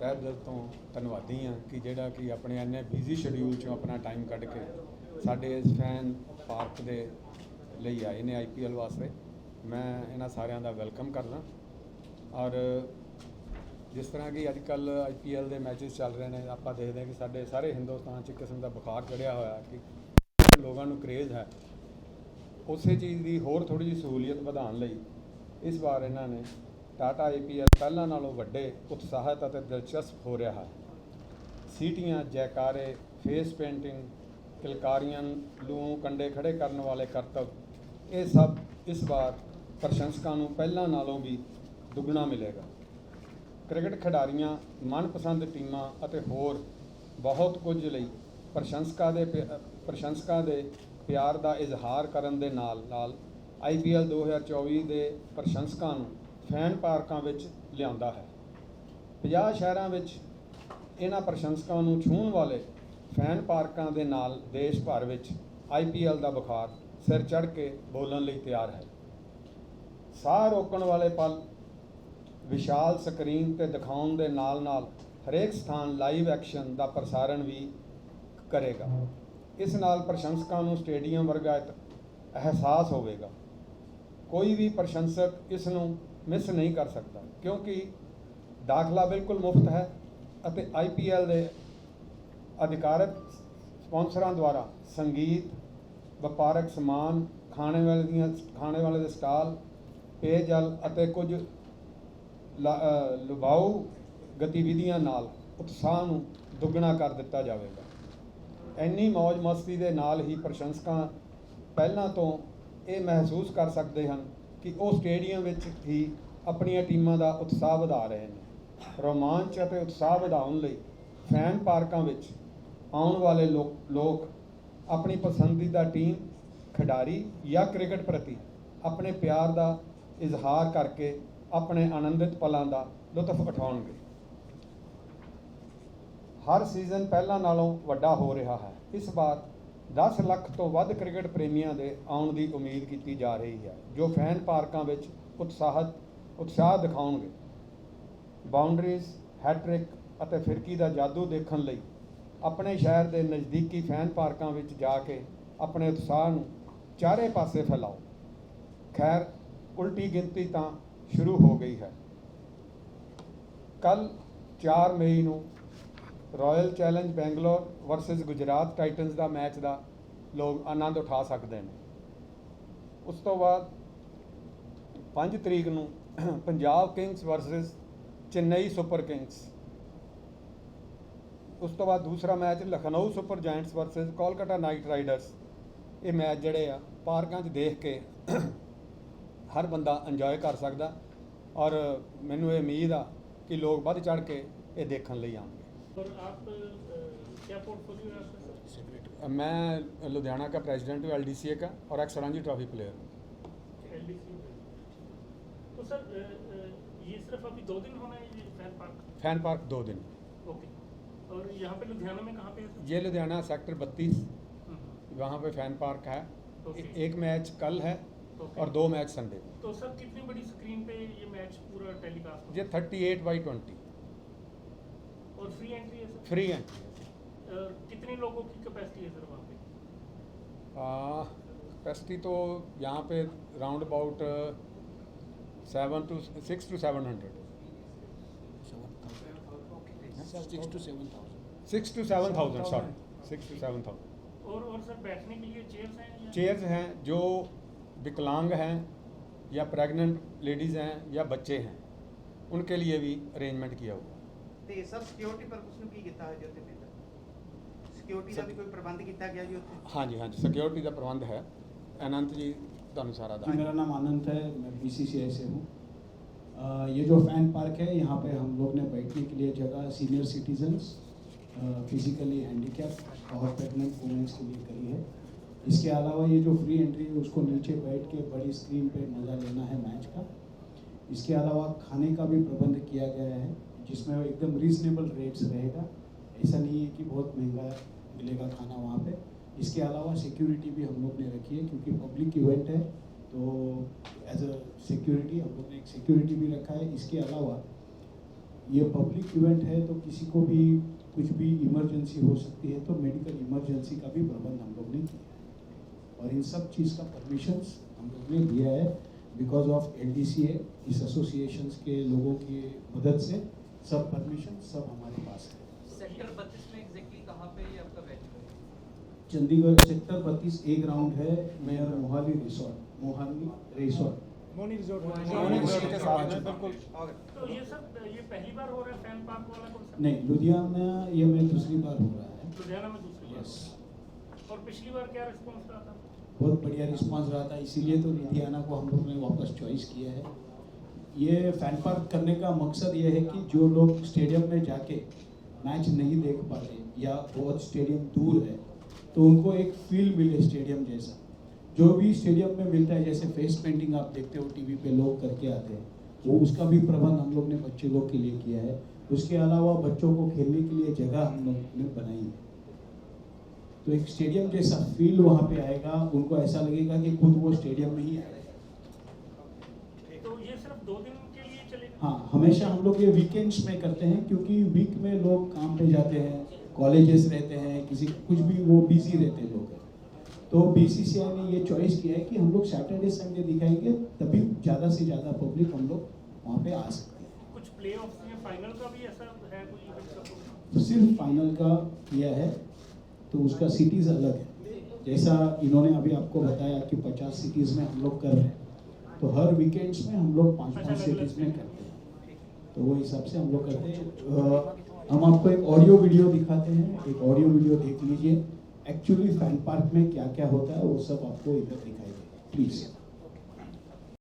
ਤਹਿਬ ਜ਼ਿਲ ਤੋਂ ਧੰਨਵਾਦੀ ਹਾਂ ਕਿ ਜਿਹੜਾ ਕਿ ਆਪਣੇ ਇੰਨੇ ਬਿਜ਼ੀ ਸ਼ਡਿਊਲ ਚੋਂ ਆਪਣਾ ਟਾਈਮ ਕੱਢ ਕੇ ਸਾਡੇ ਇਸ ਫੈਨ ਪਾਰਕ ਦੇ ਲਈ ਆਏ ਨੇ ਆਈਪੀਐਲ ਵਾਸਤੇ। ਮੈਂ ਇਹਨਾਂ ਸਾਰਿਆਂ ਦਾ ਵੈਲਕਮ ਕਰਦਾ। ਔਰ ਜਿਸ ਤਰ੍ਹਾਂ ਕਿ ਅੱਜ ਕੱਲ ਆਈਪੀਐਲ ਦੇ ਮੈਚਸ ਚੱਲ ਰਹੇ ਨੇ, ਆਪਾਂ ਦੇਖਦੇ ਹਾਂ ਕਿ ਸਾਡੇ ਸਾਰੇ ਹਿੰਦੁਸਤਾਨ 'ਚ ਇੱਕ ਕਿਸਮ ਦਾ ਬੁਖਾਰ ਚੜਿਆ ਹੋਇਆ ਕਿ ਲੋਕਾਂ ਨੂੰ ਕਰੇਜ਼ ਹੈ। ਉਸੇ ਚੀਜ਼ ਦੀ ਹੋਰ ਥੋੜੀ ਜਿਹੀ ਸਹੂਲੀਅਤ ਵਧਾਉਣ ਲਈ ਇਸ ਵਾਰ ਇਹਨਾਂ ਨੇ ਟਾਟਾ ਆਈਪੀਐਲ ਪਹਿਲਾਂ ਨਾਲੋਂ ਵੱਡੇ, ਉਤਸ਼ਾਹਿਤ ਅਤੇ ਦਿਲਚਸਪ ਹੋ ਰਿਹਾ ਹੈ। ਸੀਟੀਆਂ, ਜੈਕਾਰੇ ਫੇਸ ਪੇਂਟਿੰਗ ਕਿਲਕਾਰੀਆਂ ਲੂੰ ਕੰਡੇ ਖੜੇ ਕਰਨ ਵਾਲੇ ਕਰਤੱਵ, ਇਹ ਸਭ ਇਸ ਵਾਰ ਪ੍ਰਸ਼ੰਸਕਾਂ ਨੂੰ ਪਹਿਲਾਂ ਨਾਲੋਂ ਵੀ ਦੁੱਗਣਾ ਮਿਲੇਗਾ। ਕ੍ਰਿਕਟ ਖਿਡਾਰੀਆਂ, ਮਨਪਸੰਦ ਟੀਮਾਂ ਅਤੇ ਹੋਰ ਬਹੁਤ ਕੁਝ ਲਈ ਪ੍ਰਸ਼ੰਸਕਾਂ ਦੇ ਪਿ- ਪ੍ਰਸ਼ੰਸਕਾਂ ਦੇ ਪਿਆਰ ਦਾ ਇਜ਼ਹਾਰ ਕਰਨ ਦੇ ਨਾਲ ਨਾਲ ਆਈਪੀਐਲ 2024 ਦੇ ਪ੍ਰਸ਼ੰਸਕਾਂ ਨੂੰ ਫੈਨ ਪਾਰਕਾਂ ਵਿੱਚ ਲਿਆਉਂਦਾ ਹੈ। 50 ਸ਼ਹਿਰਾਂ ਵਿੱਚ ਇਹਨਾਂ ਪ੍ਰਸ਼ੰਸਕਾਂ ਨੂੰ ਛੂਹਣ ਵਾਲੇ ਫੈਨ ਪਾਰਕਾਂ ਦੇ ਨਾਲ ਦੇਸ਼ ਭਰ ਵਿੱਚ ਆਈਪੀਐਲ ਦਾ ਬੁਖਾਰ ਸਿਰ ਚੜ੍ਹ ਕੇ ਬੋਲਣ ਲਈ ਤਿਆਰ ਹੈ। ਸਾਹ ਰੋਕਣ ਵਾਲੇ ਪਲ, ਵਿਸ਼ਾਲ ਸਕਰੀਨ ਤੇ ਦਿਖਾਉਣ ਦੇ ਨਾਲ-ਨਾਲ ਹਰੇਕ ਸਥਾਨ ਲਾਈਵ ਐਕਸ਼ਨ ਦਾ ਪ੍ਰਸਾਰਣ ਵੀ ਕਰੇਗਾ। ਇਸ ਨਾਲ ਪ੍ਰਸ਼ੰਸਕਾਂ ਨੂੰ ਸਟੇਡੀਅਮ ਵਰਗਾ ਅਹਿਸਾਸ ਹੋਵੇਗਾ। ਕੋਈ ਵੀ ਪ੍ਰਸ਼ੰਸਕ ਇਸ ਨੂੰ ਮਿਸ ਨਹੀਂ ਕਰ ਸਕਦਾ। ਕਿਉਂਕਿ ਦਾਖਲਾ ਬਿਲਕੁਲ ਮੁਫਤ ਹੈ ਅਤੇ ਆਈਪੀਐਲ ਦੇ ਅਧਿਕਾਰਤ ਸਪਾਂਸਰਾਂ ਦੁਆਰਾ ਸੰਗੀਤ ਵਪਾਰਕ ਸਮਾਨ ਖਾਣੇ ਵਾਲੇ ਦੀਆਂ ਖਾਣੇ ਵਾਲੇ ਦੇ ਸਟਾਲ ਪੇਅਜਲ ਅਤੇ ਕੁਝ ਲਾ- ਅ, ਗਤੀਵਿਧੀਆਂ ਨਾਲ ਉਤਸ਼ਾਹ ਨੂੰ ਦੁੱਗਣਾ ਕਰ ਦਿੱਤਾ ਜਾਵੇਗਾ। ਇੰਨੀ ਮौज ਮਸਤੀ ਦੇ ਨਾਲ ਹੀ ਪ੍ਰਸ਼ੰਸਕਾਂ ਪਹਿਲਾਂ ਤੋਂ ਇਹ ਮਹਿਸੂਸ ਕਰ ਸਕਦੇ ਹਨ ਕਿ ਉਹ ਸਟੇਡੀਅਮ ਵਿੱਚ ਹੀ ਆਪਣੀਆਂ ਟੀਮਾਂ ਦਾ ਉਤਸ਼ਾਹ ਵਧਾ ਰਹੇ ਨੇ। ਰੋਮਾਂਚ ਅਤੇ ਉਤਸ਼ਾਹ ਵਧਾਉਣ ਲਈ ਫੈਨ ਪਾਰਕਾਂ ਵਿੱਚ ਆਉਣ ਵਾਲੇ ਲੋਕ ਆਪਣੀ ਪਸੰਦੀਦਾ ਟੀਮ, ਖਿਡਾਰੀ ਜਾਂ ਕ੍ਰਿਕਟ ਪ੍ਰਤੀ ਆਪਣੇ ਪਿਆਰ ਦਾ ਇਜ਼ਹਾਰ ਕਰਕੇ ਆਪਣੇ ਆਨੰਦਿਤ ਪਲਾਂ ਦਾ ਲੁਤਫ ਉਠਾਉਣਗੇ। ਹਰ ਸੀਜ਼ਨ ਪਹਿਲਾਂ ਨਾਲੋਂ ਵੱਡਾ ਹੋ ਰਿਹਾ ਹੈ। ਇਸ ਵਾਰ 10 ਲੱਖ ਤੋਂ ਵੱਧ ਕ੍ਰਿਕਟ ਪ੍ਰੇਮੀਆਂ ਦੇ ਆਉਣ ਦੀ ਉਮੀਦ ਕੀਤੀ ਜਾ ਰਹੀ ਹੈ, ਜੋ ਫੈਨ ਪਾਰਕਾਂ ਵਿੱਚ ਉਤਸ਼ਾਹਤ, ਉਤਸ਼ਾਹ ਦਿਖਾਉਣਗੇ। ਬਾਉਂਡਰੀਜ਼ ਹੈਟ੍ਰਿਕ ਅਤੇ ਫਿਰਕੀ ਦਾ ਜਾਦੂ ਦੇਖਣ ਲਈ ਆਪਣੇ ਸ਼ਹਿਰ ਦੇ ਨਜ਼ਦੀਕੀ ਫੈਨ ਪਾਰਕਾਂ ਵਿੱਚ ਜਾ ਕੇ ਆਪਣੇ ਉਤਸ਼ਾਹ ਨੂੰ ਚਾਰੇ ਪਾਸੇ ਫੈਲਾਓ। ਖੈਰ, ਉਲਟੀ ਗਿਣਤੀ ਤਾਂ ਸ਼ੁਰੂ ਹੋ ਗਈ ਹੈ। ਕੱਲ 4 ਮਈ ਨੂੰ Royal Challenge Bangalore versus Gujarat Titans ਦਾ ਮੈਚ ਦਾ ਲੋਕ ਆਨੰਦ ਉਠਾ ਸਕਦੇ ਨੇ। ਉਸ ਤੋਂ ਬਾਅਦ 5 ਤਰੀਕ ਨੂੰ Punjab Kings versus Chennai Super Kings ਉਸ ਤੋਂ ਬਾਅਦ ਦੂਸਰਾ match Lucknow Super Giants versus Kolkata Knight Riders ਇਹ ਮੈਚ ਜਿਹੜੇ ਆ, ਪਾਰਕਾਂ 'ਚ ਦੇਖ ਕੇ ਹਰ ਬੰਦਾ ਇੰਜੋਏ ਕਰ ਸਕਦਾ ਔਰ ਮੈਨੂੰ ਇਹ ਉਮੀਦ ਆ ਕਿ ਲੋਕ ਵੱਧ ਚੜ ਕੇ ਇਹ ਦੇਖਣ ਲਈ ਆਉਣ। और आप क्या पोर्टफोलियो है आपका मैं लुधियाना का प्रेसिडेंट हूँ एल का और एक्स रणजी ट्रॉफी प्लेयर हूँ। तो सर ये सिर्फ़ अभी दो दिन होना है ये फ़ैन पार्क फ़ैन पार्क दो दिन। ओके। और यहाँ पे लुधियाना में कहाँ पे है ये लुधियाना सेक्टर बत्तीस। हम्म, वहाँ पे फ़ैन पार्क है। एक मैच कल है। और दो मैच संडे। तो सर कितनी बड़ी स्क्रीन पे ये मैच पूरा टेलीकास्ट ये थर्टी एट बाई ट्वेंटी और फ्री एंट्री है सर फ्री है। और कितने लोगों की कैपेसिटी है सर वहाँ पे? कैपेसिटी तो यहाँ पे round about seven two six two seven hundred six two seven thousand six two seven thousand sorry six two seven thousand और और सर बैठने के लिए चेयर्स हैं चेयर्स हैं जो विकलांग हैं या प्रेग्नेंट लेडीज़ हैं या बच्चे हैं। उनके लिए भी अरेंजमेंट किया हुआ। है ਤੇ ਸਰ ਸਿਕਿਉਰਿਟੀ ਪਰਪਸ ਨੂੰ ਕੀ ਕੀਤਾ ਹੋਇਆ ਜੀ ਉੱਥੇ ਫਿਰ ਸਿਕਿਉਰਿਟੀ ਦਾ ਵੀ ਕੋਈ ਪ੍ਰਬੰਧ ਕੀਤਾ ਗਿਆ ਜੀ ਉੱਥੇ हाँ जी हाँ जी सिक्योरिटी का प्रबंध है अनंत जी ਤੁਹਾਨੂੰ ਸਾਰਾ जी ਦੱਸ मेरा नाम आनंद है मैं बीसीसीआई से हूँ अ, ये जो फैन पार्क है यहाँ पे हम लोग ने बैठने के लिए जगह सीनियर सिटीजन्स फिजिकली हैंडीकैप और प्रेग्नेंट वुमेंस के लिए करी है इसके अलावा ये जो फ्री एंट्री है उसको नीचे बैठ के बड़ी स्क्रीन पे मज़ा लेना है मैच का इसके अलावा खाने का भी प्रबंध किया गया है जिसमें एकदम रीजनेबल रेट्स रहेगा। ऐसा नहीं है कि बहुत महँगा मिलेगा खाना वहाँ पे। इसके अलावा सिक्योरिटी भी हम लोग ने रखी है, क्योंकि पब्लिक इवेंट है तो एज अ सिक्योरिटी हम लोग ने एक सिक्योरिटी भी रखा है। इसके अलावा ये पब्लिक इवेंट है तो किसी को भी कुछ भी इमरजेंसी हो सकती है तो मेडिकल इमरजेंसी का भी प्रबंध हम लोग ने किया है। और इन सब चीज़ का परमिशंस हम लोग ने दिया है because of all these associations के लोगों की मदद से। सब परमिशन सब हमारे पास है। सेक्टर बत्तीस में एग्जैक्टली कहाँ पे ये आपका वेन्यू है? चंडीगढ़ सेक्टर बत्तीस ए ग्राउंड है mayor Mohali resort Mohali resort Moni resort Moni resort के साथ बिल्कुल तो ये सब ये पहली बार हो रहा है फ़ैन पार्क वाला कॉन्सेप्ट नहीं लुधियाना ये मैं दूसरी बार हो रहा है। लुधियाना में दूसरी बार। यस और पिछली बार क्या रिस्पॉन्स रहा था? बहुत बढ़िया रिस्पांस रहा था इसीलिए तो लुधियाना को हम लोग ने वापस चॉइस किया है। ये फ़ैन पार्क करने का मकसद ये है कि जो लोग स्टेडियम में जाके मैच नहीं देख पाते या बहुत स्टेडियम दूर है तो उनको एक फील मिले स्टेडियम जैसा। जो भी स्टेडियम में मिलता है, जैसे फेस पेंटिंग आप देखते हो टीवी पे लोग करके आते हैं, वो उसका भी प्रबंध हम लोग ने बच्चे लोग के लिए किया है। उसके अलावा बच्चों को खेलने के लिए जगह हम लोग ने बनाई है। तो एक स्टेडियम जैसा फील वहाँ पे आएगा, उनको ऐसा लगेगा कि खुद वो स्टेडियम में ही आ रहे ये सिर्फ़ दो दिन के लिए चलेगा हाँ हमेशा हम लोग ये वीकेंड्स में करते हैं क्योंकि वीक में लोग काम पे जाते हैं कॉलेजेस रहते हैं किसी कुछ भी वो बिज़ी रहते हैं लोग। तो बीसीसीआई ने ये चॉइस किया है कि हम लोग सैटरडे संडे दिखाएँगे तभी ज़्यादा से ज़्यादा पब्लिक हम लोग वहाँ पे आ सकते हैं। कुछ प्ले में फाइनल का भी ऐसा है? तो सिर्फ़ फाइनल का किया है तो उसका सिटीज़ अलग है। जैसा इन्होंने अभी आपको बताया कि 50 सिटीज़ में हम लोग कर रहे हैं। तो हर वीकेंड्स में हम लोग पाँच पाँच सिटीज़ में। करते हैं। तो वो हिसाब से हम लोग करते हैं। हम आपको एक ऑडियो वीडियो दिखाते हैं। एक ऑडियो वीडियो देख लीजिए। एक्चुअली फ़ैन पार्क में क्या क्या होता है वो सब आपको इधर दिखाई देगा। प्लीज़